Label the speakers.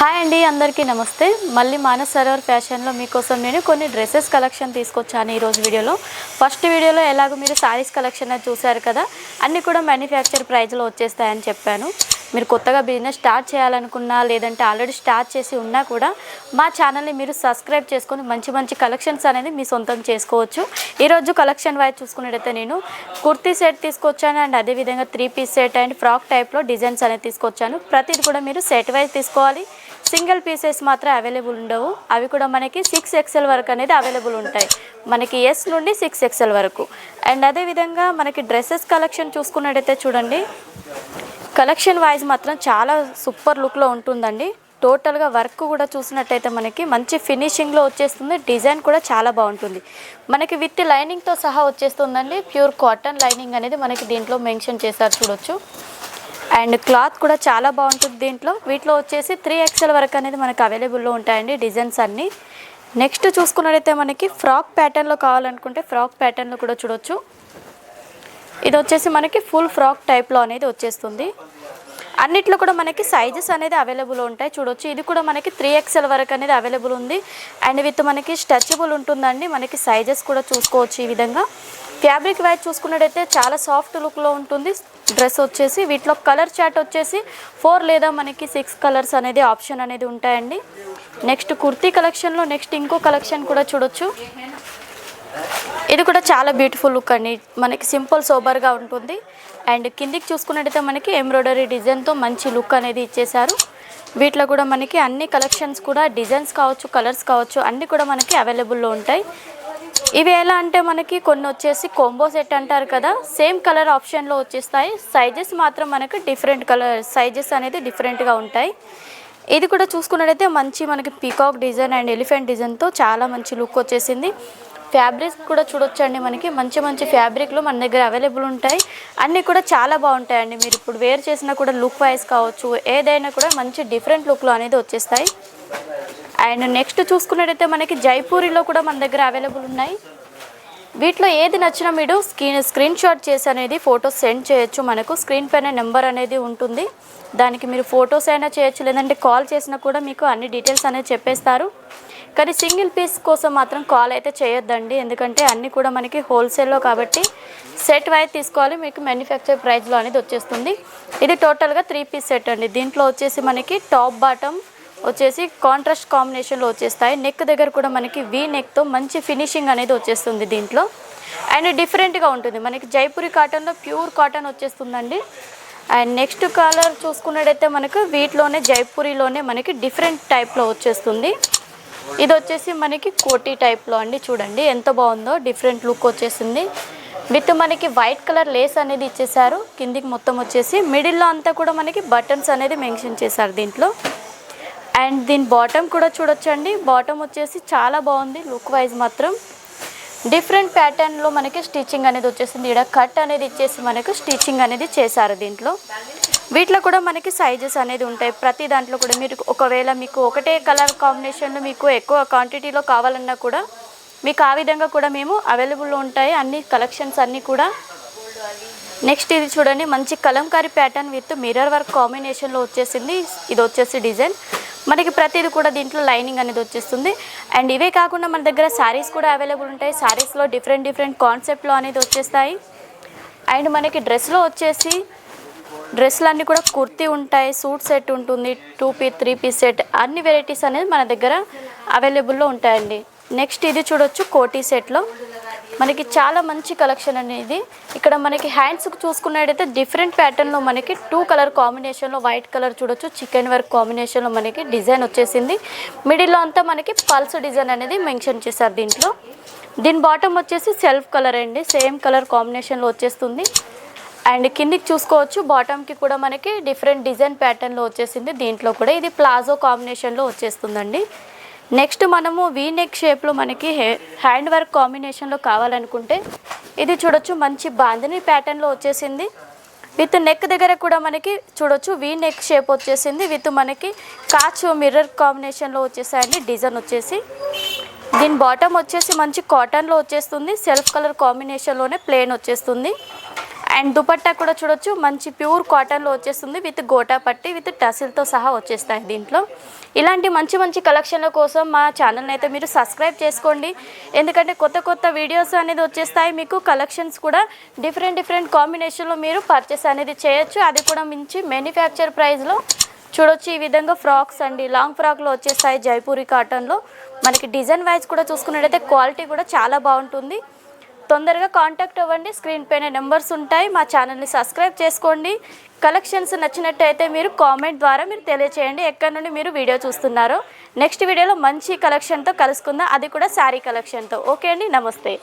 Speaker 1: Hi అండి అందరికీ నమస్తే. మళ్ళీ మానస్ సరోవర్ ఫ్యాషన్లో మీకోసం నేను కొన్ని డ్రెస్సెస్ కలెక్షన్ తీసుకొచ్చాను ఈరోజు వీడియోలో. ఫస్ట్ వీడియోలో ఎలాగో మీరు శారీస్ కలెక్షన్ చూశారు కదా అన్నీ కూడా మ్యానుఫ్యాక్చర్ ప్రైజ్లో వచ్చేస్తాయని చెప్పాను. మీరు కొత్తగా బిజినెస్ స్టార్ట్ చేయాలనుకున్నా లేదంటే ఆల్రెడీ స్టార్ట్ చేసి ఉన్నా కూడా మా ఛానల్ని మీరు సబ్స్క్రైబ్ చేసుకొని మంచి మంచి కలెక్షన్స్ అనేది మీ సొంతం చేసుకోవచ్చు. ఈరోజు కలెక్షన్ వైజ్ చూసుకున్నట్టయితే నేను కుర్తీ సెట్ తీసుకొచ్చాను అండ్ అదేవిధంగా three piece set and frock టైప్లో డిజైన్స్ అనేది తీసుకొచ్చాను. ప్రతిది కూడా మీరు సెట్ వైజ్ తీసుకోవాలి. సింగిల్ పీసెస్ మాత్రం అవైలబుల్ ఉండవు. అవి కూడా మనకి సిక్స్ ఎక్స్ఎల్ వరకు అనేది అవైలబుల్ ఉంటాయి. మనకి ఎస్ నుండి సిక్స్ ఎక్స్ఎల్ వరకు. అండ్ అదేవిధంగా మనకి డ్రెస్సెస్ కలెక్షన్ చూసుకున్నట్టయితే చూడండి. కలెక్షన్ వైజ్ మాత్రం చాలా సూపర్ లుక్లో ఉంటుందండి. టోటల్గా వర్క్ కూడా చూసినట్టయితే మనకి మంచి ఫినిషింగ్లో వచ్చేస్తుంది. డిజైన్ కూడా చాలా బాగుంటుంది. మనకి విత్ లైనింగ్తో సహా వచ్చేస్తుందండి. ప్యూర్ కాటన్ లైనింగ్ అనేది మనకి దీంట్లో మెన్షన్ చేశారు చూడొచ్చు. అండ్ క్లాత్ కూడా చాలా బాగుంటుంది దీంట్లో. వీటిలో వచ్చేసి త్రీ ఎక్స్ఎల్ వరకు అనేది మనకి అవైలబుల్లో ఉంటాయండి డిజైన్స్ అన్నీ. నెక్స్ట్ చూసుకున్నట్టయితే మనకి ఫ్రాక్ ప్యాటర్న్లో కావాలనుకుంటే ఫ్రాక్ ప్యాటర్న్లో కూడా చూడొచ్చు. ఇది వచ్చేసి మనకి ఫుల్ ఫ్రాక్ టైప్లో అనేది వచ్చేస్తుంది. అన్నిట్లో కూడా మనకి సైజెస్ అనేది అవైలబుల్ ఉంటాయి. చూడొచ్చు. ఇది కూడా మనకి త్రీ ఎక్స్ఎల్ వరకు అనేది అవైలబుల్ ఉంది. అండ్ విత్ మనకి స్ట్రెచబుల్ ఉంటుందండి. మనకి సైజెస్ కూడా చూసుకోవచ్చు ఈ విధంగా. ఫ్యాబ్రిక్ వైజ్ చూసుకున్నట్టయితే చాలా సాఫ్ట్ లుక్లో ఉంటుంది. డ్రెస్ వచ్చేసి వీటిలో కలర్ చాట్ వచ్చేసి ఫోర్ లేదా మనకి సిక్స్ కలర్స్ అనేది ఆప్షన్ అనేది ఉంటాయండి. నెక్స్ట్ కుర్తీ కలెక్షన్లో నెక్స్ట్ ఇంకో కలెక్షన్ కూడా చూడొచ్చు. ఇది కూడా చాలా బ్యూటిఫుల్ లుక్ అండి. మనకి సింపుల్ సోబర్గా ఉంటుంది. అండ్ కిందికి చూసుకున్నట్టయితే మనకి ఎంబ్రాయిడరీ డిజైన్తో మంచి లుక్ అనేది ఇచ్చేశారు. వీటిలో కూడా మనకి అన్ని కలెక్షన్స్ కూడా డిజైన్స్ కావచ్చు కలర్స్ కావచ్చు అన్నీ కూడా మనకి అవైలబుల్లో ఉంటాయి. ఇవి ఎలా అంటే మనకి కొన్ని వచ్చేసి కొంబో సెట్ అంటారు కదా సేమ్ కలర్ ఆప్షన్లో వచ్చేస్తాయి. సైజెస్ మాత్రం మనకి డిఫరెంట్ కలర్ సైజెస్ అనేది డిఫరెంట్గా ఉంటాయి. ఇది కూడా చూసుకున్నట్టయితే మంచి మనకి పీకాక్ డిజైన్ అండ్ ఎలిఫెంట్ డిజైన్తో చాలా మంచి లుక్ వచ్చేసింది. ఫ్యాబ్రిక్స్ కూడా చూడొచ్చండి మనకి. మంచి మంచి ఫ్యాబ్రిక్లు మన దగ్గర అవైలబుల్ ఉంటాయి. అన్నీ కూడా చాలా బాగుంటాయండి. మీరు ఇప్పుడు వేర్ చేసినా కూడా లుక్ వైజ్ కావచ్చు ఏదైనా కూడా మంచి డిఫరెంట్ లుక్లో అనేది వచ్చేస్తాయి. అండ్ నెక్స్ట్ చూసుకున్నట్టయితే మనకి జైపూరిలో కూడా మన దగ్గర అవైలబుల్ ఉన్నాయి. వీటిలో ఏది నచ్చినా మీరు స్క్రీన్ స్క్రీన్ షాట్ చేసి అనేది ఫొటోస్ సెండ్ చేయొచ్చు. మనకు స్క్రీన్ పైన నెంబర్ అనేది ఉంటుంది. దానికి మీరు ఫొటోస్ అయినా చేయొచ్చు. లేదంటే కాల్ చేసినా కూడా మీకు అన్ని డీటెయిల్స్ అనేది చెప్పేస్తారు. కానీ సింగిల్ పీస్ కోసం మాత్రం కాల్ అయితే చేయొద్దండి. ఎందుకంటే అన్నీ కూడా మనకి హోల్సేల్లో కాబట్టి సెట్ వైజ్ తీసుకోవాలి. మీకు మ్యానుఫ్యాక్చర్ ప్రైస్లో అనేది వచ్చేస్తుంది. ఇది టోటల్గా త్రీ పీస్ సెట్ అండి. దీంట్లో వచ్చేసి మనకి టాప్ బాటమ్ వచ్చేసి కాంట్రాస్ట్ కాంబినేషన్లో వచ్చేస్తాయి. నెక్ దగ్గర కూడా మనకి వీ నెక్తో మంచి ఫినిషింగ్ అనేది వచ్చేస్తుంది దీంట్లో. అండ్ డిఫరెంట్గా ఉంటుంది. మనకి జైపూరి కాటన్లో ప్యూర్ కాటన్ వచ్చేస్తుందండి. అండ్ నెక్స్ట్ కలర్ చూసుకున్నట్టయితే మనకు వీటిలోనే జైపూరిలోనే మనకి డిఫరెంట్ టైప్లో వచ్చేస్తుంది. ఇది వచ్చేసి మనకి కోటీ టైప్లో అండి. చూడండి ఎంత బాగుందో డిఫరెంట్ లుక్ వచ్చేసింది. విత్ మనకి వైట్ కలర్ లేస్ అనేది ఇచ్చేసారు కిందికి మొత్తం వచ్చేసి మిడిల్లో అంతా కూడా మనకి బటన్స్ అనేది మెన్షన్ చేశారు దీంట్లో. అండ్ దీని బాటమ్ కూడా చూడొచ్చండి. బాటమ్ వచ్చేసి చాలా బాగుంది. లుక్ వైజ్ మాత్రం డిఫరెంట్ ప్యాటర్న్లో మనకి స్టిచ్చింగ్ అనేది వచ్చేసింది. ఇక్కడ కట్ అనేది ఇచ్చేసి మనకు స్టిచ్చింగ్ అనేది చేశారు దీంట్లో. వీటిలో కూడా మనకి సైజెస్ అనేది ఉంటాయి. ప్రతి దాంట్లో కూడా మీరు ఒకవేళ మీకు ఒకటే కలర్ కాంబినేషన్లో మీకు ఎక్కువ క్వాంటిటీలో కావాలన్నా కూడా మీకు ఆ విధంగా కూడా మేము అవైలబుల్లో ఉంటాయి. అన్ని కలెక్షన్స్ అన్నీ కూడా. నెక్స్ట్ ఇది చూడండి. మంచి Kalamkari pattern with mirror work కాంబినేషన్లో వచ్చేసింది. ఇది వచ్చేసి డిజైన్. మనకి ప్రతిది కూడా దీంట్లో లైనింగ్ అనేది వచ్చేస్తుంది. అండ్ ఇవే కాకుండా మన దగ్గర శారీస్ కూడా అవైలబుల్ ఉంటాయి. శారీస్లో డిఫరెంట్ డిఫరెంట్ కాన్సెప్ట్లో అనేది వచ్చేస్తాయి. అండ్ మనకి డ్రెస్లో వచ్చేసి డ్రెస్లు అన్నీ కూడా కుర్తీ ఉంటాయి సూట్ సెట్ ఉంటుంది two piece three piece set అన్ని వెరైటీస్ అనేది మన దగ్గర అవైలబుల్లో ఉంటాయండి. నెక్స్ట్ ఇది చూడొచ్చు కోటీ సెట్లో మనకి చాలా మంచి కలెక్షన్ అనేది. ఇక్కడ మనకి హ్యాండ్స్ చూసుకున్నట్టయితే డిఫరెంట్ ప్యాటర్న్లో మనకి టూ కలర్ కాంబినేషన్లో వైట్ కలర్ చూడొచ్చు. చికెన్ వర్క్ కాంబినేషన్లో మనకి డిజైన్ వచ్చేసింది. మిడిల్లో అంతా మనకి పల్స్ డిజైన్ అనేది మెన్షన్ చేశారు దీంట్లో. దీని బాటమ్ వచ్చేసి సెల్ఫ్ కలర్ అండి. సేమ్ కలర్ కాంబినేషన్లో వచ్చేస్తుంది. అండ్ కిందికి చూసుకోవచ్చు బాటమ్కి కూడా మనకి డిఫరెంట్ డిజైన్ ప్యాటర్న్లో వచ్చేసింది. దీంట్లో కూడా ఇది ప్లాజో కాంబినేషన్లో వచ్చేస్తుందండి. నెక్స్ట్ మనము వీ నెక్ షేప్లో మనకి హ్యాండ్ వర్క్ కాంబినేషన్లో కావాలనుకుంటే ఇది చూడొచ్చు మంచి బాందిని ప్యాటర్న్లో వచ్చేసింది. విత్ నెక్ దగ్గర కూడా మనకి చూడొచ్చు వీ నెక్ షేప్ వచ్చేసింది. విత్ మనకి కాచ్ మిర్రర్ కాంబినేషన్లో వచ్చేసాయండి. డిజైన్ వచ్చేసి దీని బాటమ్ వచ్చేసి మంచి కాటన్లో వచ్చేస్తుంది. సెల్ఫ్ కలర్ కాంబినేషన్లోనే ప్లేన్ వచ్చేస్తుంది. అండ్ దుపట్టా కూడా చూడొచ్చు. మంచి ప్యూర్ కాటన్లో వచ్చేస్తుంది విత్ గోటా పట్టి విత్ టసిల్తో సహా వచ్చేస్తాయి దీంట్లో. ఇలాంటి మంచి మంచి కలెక్షన్ల కోసం మా ఛానల్ని అయితే మీరు సబ్స్క్రైబ్ చేసుకోండి. ఎందుకంటే కొత్త కొత్త వీడియోస్ అనేది వచ్చేస్తాయి. మీకు కలెక్షన్స్ కూడా డిఫరెంట్ డిఫరెంట్ కాంబినేషన్లో మీరు పర్చేస్ అనేది చేయొచ్చు. అది కూడా మించి మ్యానుఫ్యాక్చర్ ప్రైస్లో చూడొచ్చు. ఈ విధంగా ఫ్రాక్స్ అండి. లాంగ్ ఫ్రాక్లో వచ్చేస్తాయి జైపూరి కాటన్లో. మనకి డిజైన్ వైజ్ కూడా చూసుకున్నట్టయితే క్వాలిటీ కూడా చాలా బాగుంటుంది. తొందరగా కాంటాక్ట్ అవ్వండి. స్క్రీన్ పైన నెంబర్స్ ఉంటాయి. మా ఛానల్ని సబ్స్క్రైబ్ చేసుకోండి. కలెక్షన్స్ నచ్చినట్టయితే మీరు కామెంట్ ద్వారా మీరు తెలియచేయండి. ఎక్కడి నుండి మీరు వీడియో చూస్తున్నారో. నెక్స్ట్ వీడియోలో మంచి కలెక్షన్తో కలుసుకుందాం. అది కూడా శారీ కలెక్షన్తో ఓకే అండి? నమస్తే.